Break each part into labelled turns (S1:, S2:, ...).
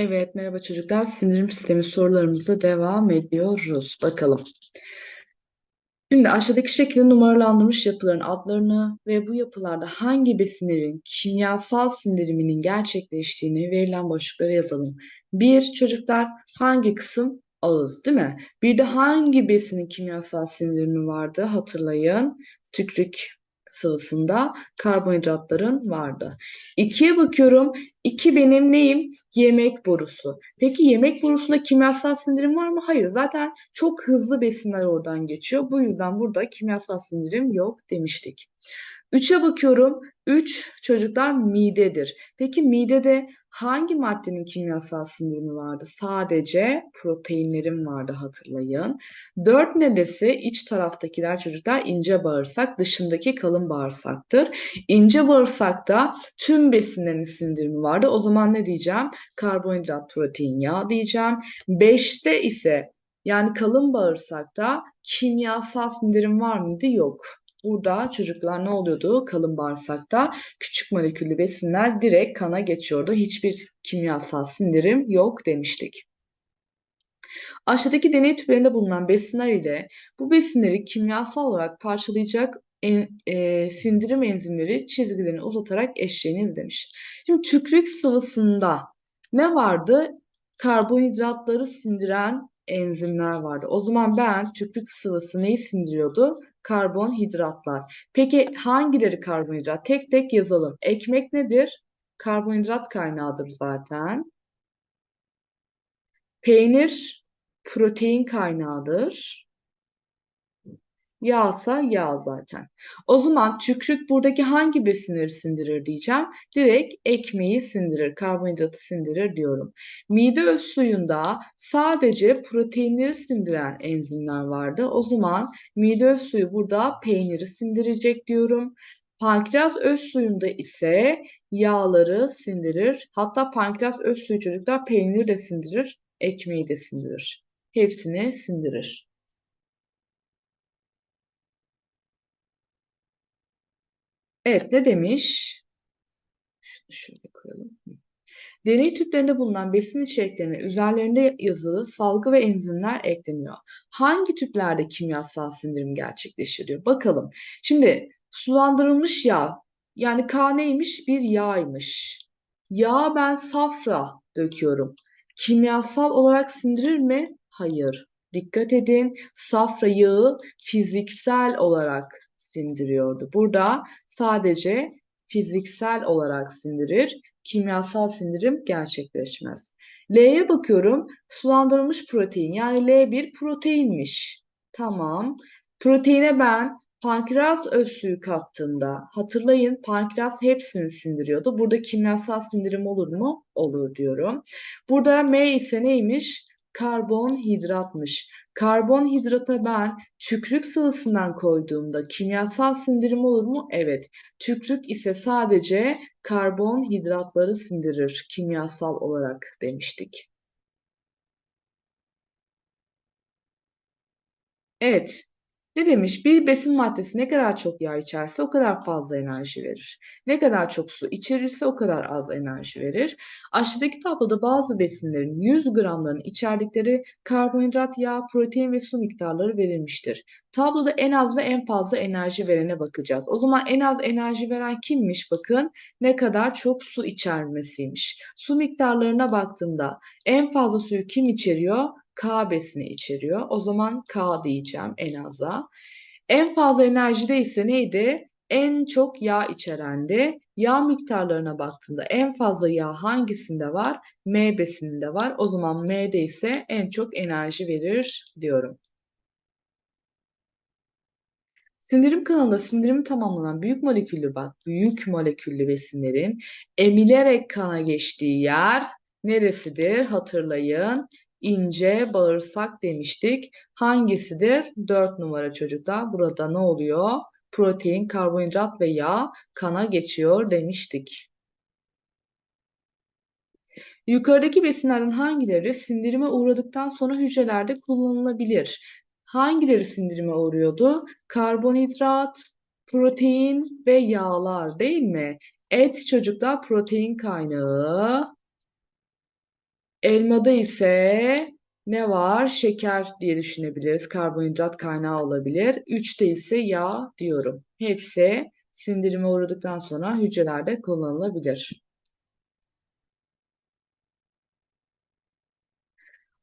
S1: Evet, merhaba çocuklar. Sindirim sistemi sorularımıza devam ediyoruz. Bakalım. Şimdi aşağıdaki şekilde numaralandırılmış yapıların adlarını ve bu yapılarda hangi besinlerin kimyasal sindiriminin gerçekleştiğini verilen boşluklara yazalım. Bir, çocuklar hangi kısım? Ağız, değil mi? Bir de hangi besinin kimyasal sindirimi vardı? Hatırlayın. Tükürük sıvısında karbonhidratların vardı. İkiye bakıyorum. İki benim neyim? Yemek borusu. Peki yemek borusunda kimyasal sindirim var mı? Hayır. Zaten çok hızlı besinler oradan geçiyor. Bu yüzden burada kimyasal sindirim yok demiştik. Üçe bakıyorum. Üç çocuklar midedir. Peki midede hangi maddenin kimyasal sindirimi vardı? Sadece proteinlerin vardı hatırlayın. Dört neresi? İç taraftakiler çocuklar ince bağırsak, dışındaki kalın bağırsaktır. İnce bağırsakta tüm besinlerin sindirimi vardı. O zaman ne diyeceğim? Karbonhidrat, protein, yağ diyeceğim. Beşte ise yani kalın bağırsakta kimyasal sindirim var mıydı? Yok. Burada çocuklar ne oluyordu? Kalın bağırsakta küçük moleküllü besinler direkt kana geçiyordu. Hiçbir kimyasal sindirim yok demiştik. Aşağıdaki deney tüplerinde bulunan besinler ile bu besinleri kimyasal olarak parçalayacak en, e, sindirim enzimleri çizgilerini uzatarak eşleğini demiş. Şimdi tükürük sıvısında ne vardı? Karbonhidratları sindiren enzimler vardı. O zaman ben tükürük sıvısı neyi sindiriyordu? Karbonhidratlar. Peki hangileri karbonhidrat? Tek tek yazalım. Ekmek nedir? Karbonhidrat kaynağıdır zaten. Peynir protein kaynağıdır. Yağsa yağ zaten. O zaman tükürük buradaki hangi besinleri sindirir diyeceğim. Direkt ekmeği sindirir, karbonhidratı sindirir diyorum. Mide öz suyunda sadece proteinleri sindiren enzimler vardı. O zaman mide öz suyu burada peyniri sindirecek diyorum. Pankreas öz suyunda ise yağları sindirir. Hatta pankreas öz suyu çocuklar peyniri de sindirir, ekmeği de sindirir. Hepsini sindirir. Evet ne demiş? Şunu şöyle koyalım. Deney tüplerinde bulunan besin içeriklerine üzerlerinde yazılı salgı ve enzimler ekleniyor. Hangi tüplerde kimyasal sindirim gerçekleştiriyor? Bakalım. Şimdi sulandırılmış yağ yani K neymiş? Bir yağymış. Yağ ben safra döküyorum. Kimyasal olarak sindirir mi? Hayır. Dikkat edin. Safra yağı fiziksel olarak sindiriyordu. Burada sadece fiziksel olarak sindirir, kimyasal sindirim gerçekleşmez. L'ye bakıyorum. Sulandırılmış protein yani L bir proteinmiş. Tamam. Proteine ben pankreas öz suyu kattığımda hatırlayın pankreas hepsini sindiriyordu. Burada kimyasal sindirim olur mu? Olur diyorum. Burada M ise neymiş? Karbonhidratmış. Karbonhidrata ben tükürük sıvısından koyduğumda kimyasal sindirim olur mu? Evet. Tükürük ise sadece karbonhidratları sindirir kimyasal olarak demiştik. Evet. Ne demiş? Bir besin maddesi ne kadar çok yağ içerse o kadar fazla enerji verir. Ne kadar çok su içerirse o kadar az enerji verir. Aşağıdaki tabloda bazı besinlerin 100 gramlarının içerdikleri karbonhidrat, yağ, protein ve su miktarları verilmiştir. Tabloda en az ve en fazla enerji verene bakacağız. O zaman en az enerji veren kimmiş? Bakın ne kadar çok su içermesiymiş. Su miktarlarına baktığımda en fazla suyu kim içeriyor? K besini içeriyor. O zaman K diyeceğim en aza. En fazla enerjide ise neydi? En çok yağ içerendi. Yağ miktarlarına baktığımda en fazla yağ hangisinde var? M besininde var. O zaman M'de ise en çok enerji verir diyorum. Sindirim kanalında sindirimi tamamlanan büyük moleküllü bak büyük moleküllü besinlerin emilerek kana geçtiği yer neresidir? Hatırlayın ince bağırsak demiştik. Hangisidir? 4 numara çocuklar. Burada ne oluyor? Protein, karbonhidrat ve yağ kana geçiyor demiştik. Yukarıdaki besinlerden hangileri sindirime uğradıktan sonra hücrelerde kullanılabilir? Hangileri sindirime uğruyordu? Karbonhidrat, protein ve yağlar değil mi? Et çocuklar protein kaynağı. Elmada ise ne var? Şeker diye düşünebiliriz. Karbonhidrat kaynağı olabilir. 3'te ise yağ diyorum. Hepsi sindirime uğradıktan sonra hücrelerde kullanılabilir.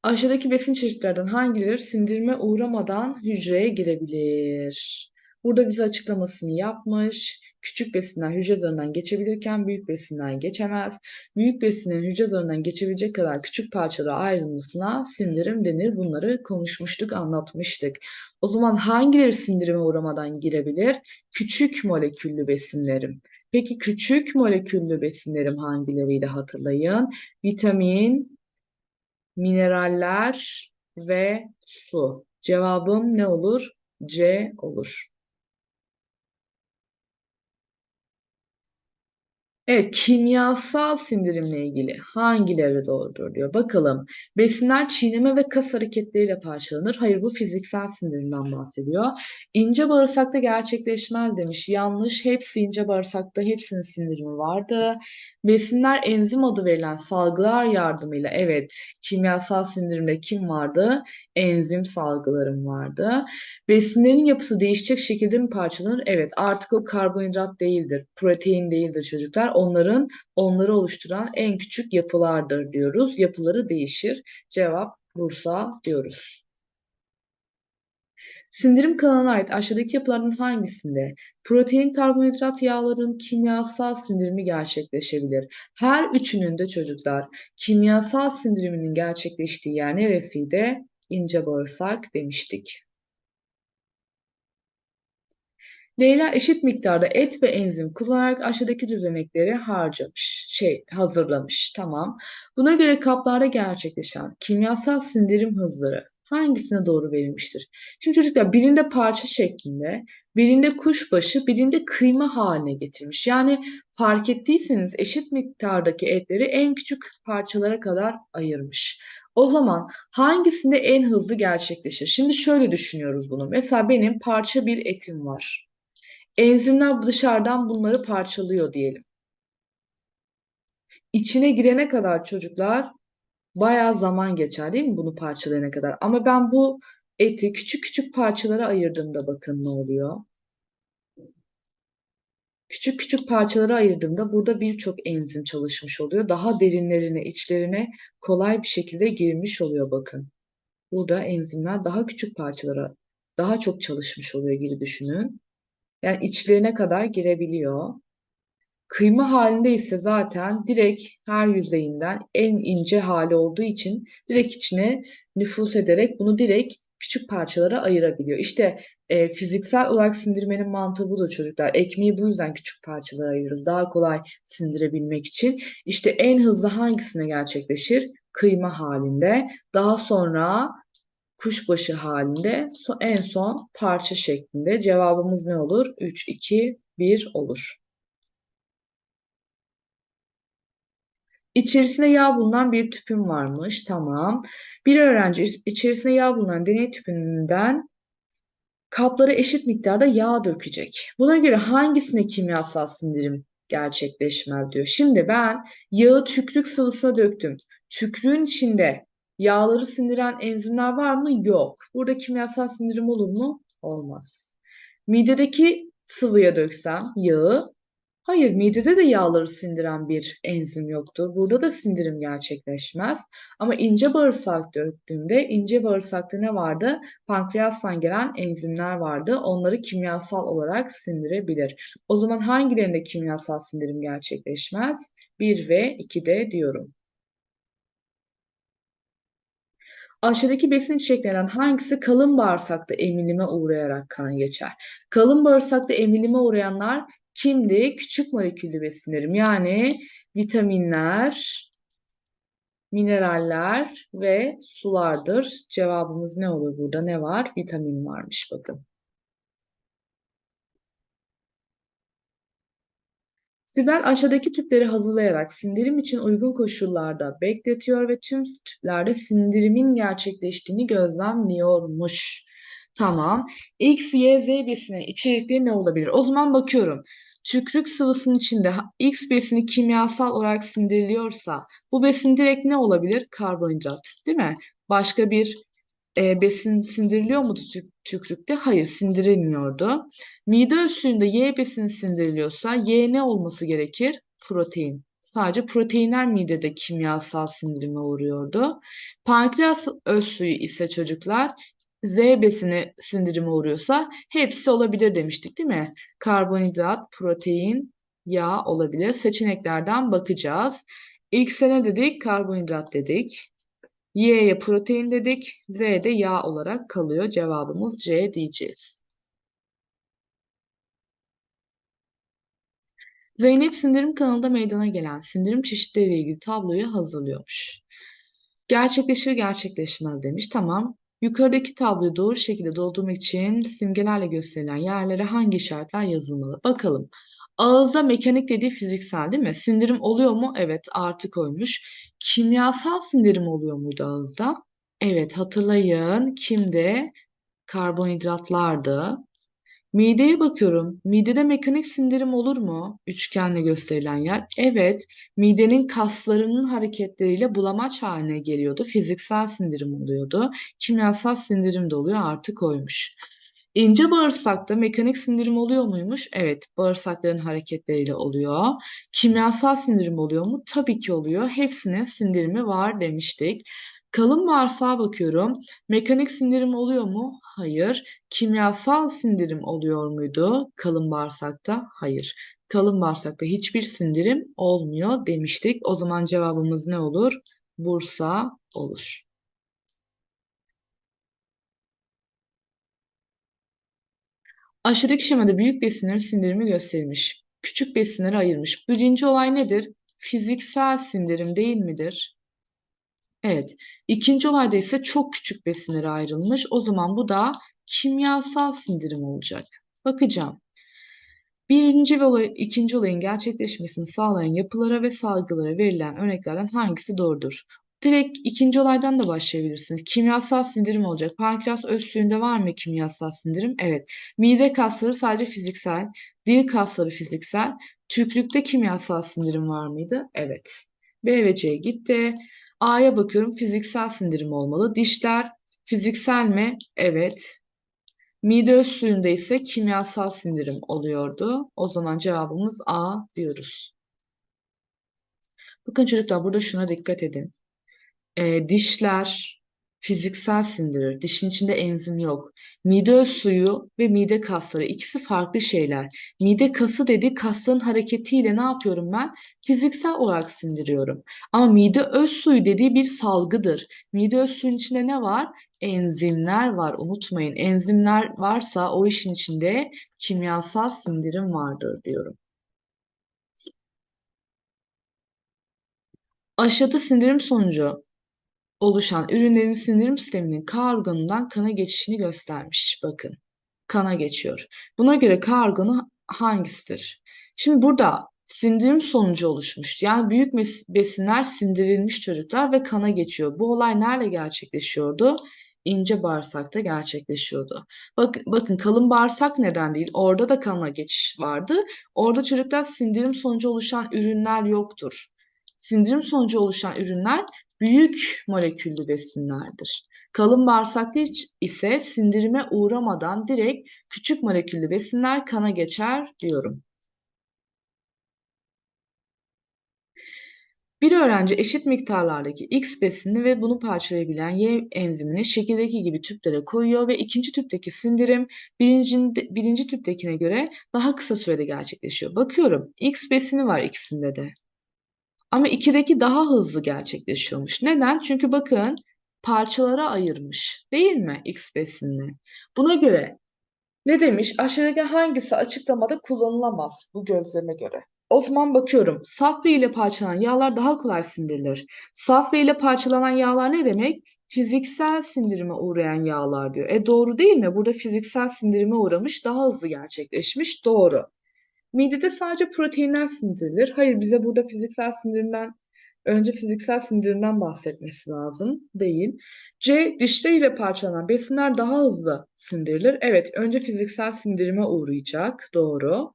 S1: Aşağıdaki besin çeşitlerinden hangileri sindirime uğramadan hücreye girebilir? Burada bize açıklamasını yapmış. Küçük besinler hücre zarından geçebilirken büyük besinler geçemez. Büyük besinin hücre zarından geçebilecek kadar küçük parçalara ayrılmasına sindirim denir. Bunları konuşmuştuk, anlatmıştık. O zaman hangileri sindirime uğramadan girebilir? Küçük moleküllü besinlerim. Peki küçük moleküllü besinlerim hangileriydi hatırlayın? Vitamin, mineraller ve su. Cevabım ne olur? C olur. Evet, kimyasal sindirimle ilgili hangileri doğrudur diyor. Bakalım. Besinler çiğneme ve kas hareketleriyle parçalanır. Hayır bu fiziksel sindirimden bahsediyor. İnce bağırsakta gerçekleşmez demiş. Yanlış. Hepsi ince bağırsakta hepsinin sindirimi vardı. Besinler enzim adı verilen salgılar yardımıyla evet kimyasal sindirimde kim vardı? Enzim salgılarım vardı. Besinlerin yapısı değişecek şekilde mi parçalanır? Evet artık o karbonhidrat değildir. Protein değildir çocuklar. Onların onları oluşturan en küçük yapılardır diyoruz. Yapıları değişir. Cevap Bursa diyoruz. Sindirim kanalına ait aşağıdaki yapılardan hangisinde protein, karbonhidrat, yağların kimyasal sindirimi gerçekleşebilir? Her üçünün de çocuklar kimyasal sindiriminin gerçekleştiği yer neresiydi? İnce bağırsak demiştik. Leyla eşit miktarda et ve enzim kullanarak aşağıdaki düzenekleri harcamış, şey hazırlamış. Tamam. Buna göre kaplarda gerçekleşen kimyasal sindirim hızları hangisine doğru verilmiştir? Şimdi çocuklar birinde parça şeklinde, birinde kuşbaşı, birinde kıyma haline getirmiş. Yani fark ettiyseniz eşit miktardaki etleri en küçük parçalara kadar ayırmış. O zaman hangisinde en hızlı gerçekleşir? Şimdi şöyle düşünüyoruz bunu. Mesela benim parça bir etim var. Enzimler dışarıdan bunları parçalıyor diyelim. İçine girene kadar çocuklar bayağı zaman geçer değil mi bunu parçalayana kadar? Ama ben bu eti küçük küçük parçalara ayırdığımda bakın ne oluyor? Küçük küçük parçalara ayırdığımda burada birçok enzim çalışmış oluyor. Daha derinlerine, içlerine kolay bir şekilde girmiş oluyor bakın. Burada enzimler daha küçük parçalara daha çok çalışmış oluyor gibi düşünün. Yani içlerine kadar girebiliyor. Kıyma halinde ise zaten direkt her yüzeyinden en ince hali olduğu için direkt içine nüfuz ederek bunu direkt küçük parçalara ayırabiliyor. İşte e, fiziksel olarak sindirmenin mantığı budur çocuklar. Ekmeği bu yüzden küçük parçalara ayırırız. Daha kolay sindirebilmek için. İşte en hızlı hangisine gerçekleşir? Kıyma halinde. Daha sonra kuşbaşı halinde en son parça şeklinde. Cevabımız ne olur? 3, 2, 1 olur. İçerisinde yağ bulunan bir tüpüm varmış. Tamam. Bir öğrenci içerisinde yağ bulunan deney tüpünden kaplara eşit miktarda yağ dökecek. Buna göre hangisine kimyasal sindirim gerçekleşmez diyor. Şimdi ben yağı tükrük sıvısına döktüm. Tükrüğün içinde Yağları sindiren enzimler var mı? Yok. Burada kimyasal sindirim olur mu? Olmaz. Midedeki sıvıya döksem yağı, hayır midede de yağları sindiren bir enzim yoktur. Burada da sindirim gerçekleşmez. Ama ince bağırsak döktüğümde ince bağırsakta ne vardı? Pankreastan gelen enzimler vardı. Onları kimyasal olarak sindirebilir. O zaman hangilerinde kimyasal sindirim gerçekleşmez? 1 ve 2'de diyorum. Aşağıdaki besin içeceklerinden hangisi kalın bağırsakta emilime uğrayarak kana geçer? Kalın bağırsakta emilime uğrayanlar kimdi? Küçük moleküllü besinlerim yani vitaminler, mineraller ve sulardır. Cevabımız ne olur burada? Ne var? Vitamin varmış bakın. Sibel aşağıdaki tüpleri hazırlayarak sindirim için uygun koşullarda bekletiyor ve tüm tüplerde sindirimin gerçekleştiğini gözlemliyormuş. Tamam. X, Y, Z besinin içerikleri ne olabilir? O zaman bakıyorum. tükürük sıvısının içinde X besini kimyasal olarak sindiriliyorsa bu besin direkt ne olabilir? Karbonhidrat, değil mi? Başka bir e, besin sindiriliyor tük tükürükte? Hayır, sindirilmiyordu. Mide üstünde Y besini sindiriliyorsa Y ne olması gerekir? Protein. Sadece proteinler midede kimyasal sindirime uğruyordu. Pankreas öz ise çocuklar Z besini sindirime uğruyorsa hepsi olabilir demiştik değil mi? Karbonhidrat, protein, yağ olabilir. Seçeneklerden bakacağız. İlk sene dedik karbonhidrat dedik. Y'ye protein dedik. Z'de yağ olarak kalıyor. Cevabımız C diyeceğiz. Zeynep sindirim kanalında meydana gelen sindirim çeşitleriyle ilgili tabloyu hazırlıyormuş. Gerçekleşir gerçekleşmez demiş. Tamam. Yukarıdaki tabloyu doğru şekilde doldurmak için simgelerle gösterilen yerlere hangi işaretler yazılmalı? Bakalım. Ağızda mekanik dediği fiziksel değil mi? Sindirim oluyor mu? Evet artı koymuş. Kimyasal sindirim oluyor muydu ağızda? Evet hatırlayın. Kimde? Karbonhidratlardı. Mideye bakıyorum. Midede mekanik sindirim olur mu? Üçgenle gösterilen yer. Evet, midenin kaslarının hareketleriyle bulamaç haline geliyordu. Fiziksel sindirim oluyordu. Kimyasal sindirim de oluyor. Artı koymuş. İnce bağırsakta mekanik sindirim oluyor muymuş? Evet, bağırsakların hareketleriyle oluyor. Kimyasal sindirim oluyor mu? Tabii ki oluyor. Hepsinin sindirimi var demiştik. Kalın bağırsağa bakıyorum. Mekanik sindirim oluyor mu? Hayır. Kimyasal sindirim oluyor muydu kalın bağırsakta? Hayır. Kalın bağırsakta hiçbir sindirim olmuyor demiştik. O zaman cevabımız ne olur? Bursa olur. Aşağıdaki şemada büyük besinlerin sindirimi gösterilmiş. Küçük besinleri ayırmış. Birinci olay nedir? Fiziksel sindirim değil midir? Evet. İkinci olayda ise çok küçük besinlere ayrılmış. O zaman bu da kimyasal sindirim olacak. Bakacağım. Birinci ve olay, ikinci olayın gerçekleşmesini sağlayan yapılara ve salgılara verilen örneklerden hangisi doğrudur? Direkt ikinci olaydan da başlayabilirsiniz. Kimyasal sindirim olacak. Pankreas öz var mı kimyasal sindirim? Evet. Mide kasları sadece fiziksel. Dil kasları fiziksel. Tükrükte kimyasal sindirim var mıydı? Evet. B ve C gitti. A'ya bakıyorum. Fiziksel sindirim olmalı. Dişler fiziksel mi? Evet. Mide öz ise kimyasal sindirim oluyordu. O zaman cevabımız A diyoruz. Bakın çocuklar burada şuna dikkat edin. Ee, dişler fiziksel sindirir. Dişin içinde enzim yok. Mide öz suyu ve mide kasları ikisi farklı şeyler. Mide kası dediği kasların hareketiyle ne yapıyorum ben? Fiziksel olarak sindiriyorum. Ama mide öz suyu dediği bir salgıdır. Mide öz suyun içinde ne var? Enzimler var. Unutmayın. Enzimler varsa o işin içinde kimyasal sindirim vardır diyorum. Aşağıda sindirim sonucu oluşan ürünlerin sindirim sisteminin K organından kana geçişini göstermiş. Bakın. Kana geçiyor. Buna göre K organı hangisidir? Şimdi burada sindirim sonucu oluşmuş. Yani büyük besinler sindirilmiş çocuklar ve kana geçiyor. Bu olay nerede gerçekleşiyordu? İnce bağırsakta gerçekleşiyordu. Bak, bakın kalın bağırsak neden değil? Orada da kana geçiş vardı. Orada çocuklar sindirim sonucu oluşan ürünler yoktur. Sindirim sonucu oluşan ürünler büyük moleküllü besinlerdir. Kalın bağırsakta ise sindirime uğramadan direkt küçük moleküllü besinler kana geçer diyorum. Bir öğrenci eşit miktarlardaki X besinini ve bunu parçalayabilen Y enzimini şekildeki gibi tüplere koyuyor ve ikinci tüpteki sindirim birinci, birinci tüptekine göre daha kısa sürede gerçekleşiyor. Bakıyorum X besini var ikisinde de. Ama 2'deki daha hızlı gerçekleşiyormuş. Neden? Çünkü bakın parçalara ayırmış. Değil mi X besinini? Buna göre ne demiş? Aşağıdaki hangisi açıklamada kullanılamaz bu gözleme göre? O zaman bakıyorum. Safra ile parçalanan yağlar daha kolay sindirilir. Safra ile parçalanan yağlar ne demek? Fiziksel sindirime uğrayan yağlar diyor. E doğru değil mi? Burada fiziksel sindirime uğramış, daha hızlı gerçekleşmiş. Doğru. Midede sadece proteinler sindirilir. Hayır bize burada fiziksel sindirimden önce fiziksel sindirimden bahsetmesi lazım. Değil. C. Dişleriyle parçalanan besinler daha hızlı sindirilir. Evet önce fiziksel sindirime uğrayacak. Doğru.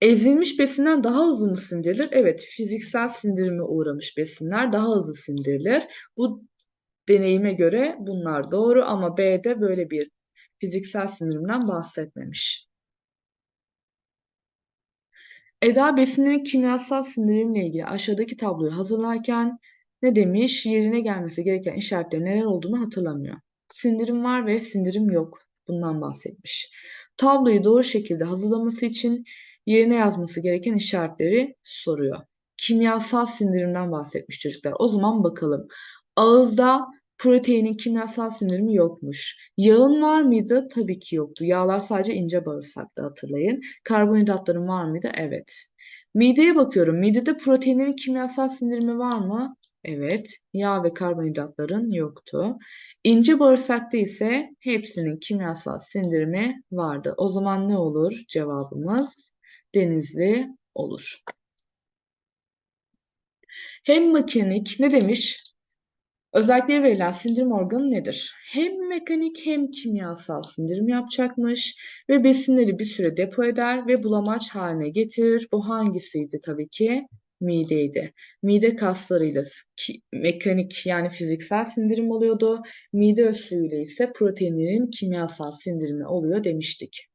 S1: Ezilmiş besinler daha hızlı mı sindirilir? Evet, fiziksel sindirime uğramış besinler daha hızlı sindirilir. Bu deneyime göre bunlar doğru ama B'de böyle bir fiziksel sindirimden bahsetmemiş. Eda besinlerin kimyasal sindirimle ilgili aşağıdaki tabloyu hazırlarken ne demiş? Yerine gelmesi gereken işaretlerin neler olduğunu hatırlamıyor. Sindirim var ve sindirim yok. Bundan bahsetmiş. Tabloyu doğru şekilde hazırlaması için yerine yazması gereken işaretleri soruyor. Kimyasal sindirimden bahsetmiş çocuklar. O zaman bakalım. Ağızda proteinin kimyasal sindirimi yokmuş. Yağın var mıydı? Tabii ki yoktu. Yağlar sadece ince bağırsakta hatırlayın. Karbonhidratların var mıydı? Evet. Mideye bakıyorum. Midede proteinlerin kimyasal sindirimi var mı? Evet. Yağ ve karbonhidratların yoktu. İnce bağırsakta ise hepsinin kimyasal sindirimi vardı. O zaman ne olur? Cevabımız denizli olur. Hem mekanik ne demiş? Özellikleri verilen sindirim organı nedir? Hem mekanik hem kimyasal sindirim yapacakmış ve besinleri bir süre depo eder ve bulamaç haline getirir. Bu hangisiydi tabii ki? Mideydi. Mide kaslarıyla mekanik yani fiziksel sindirim oluyordu. Mide ösüğüyle ise proteinlerin kimyasal sindirimi oluyor demiştik.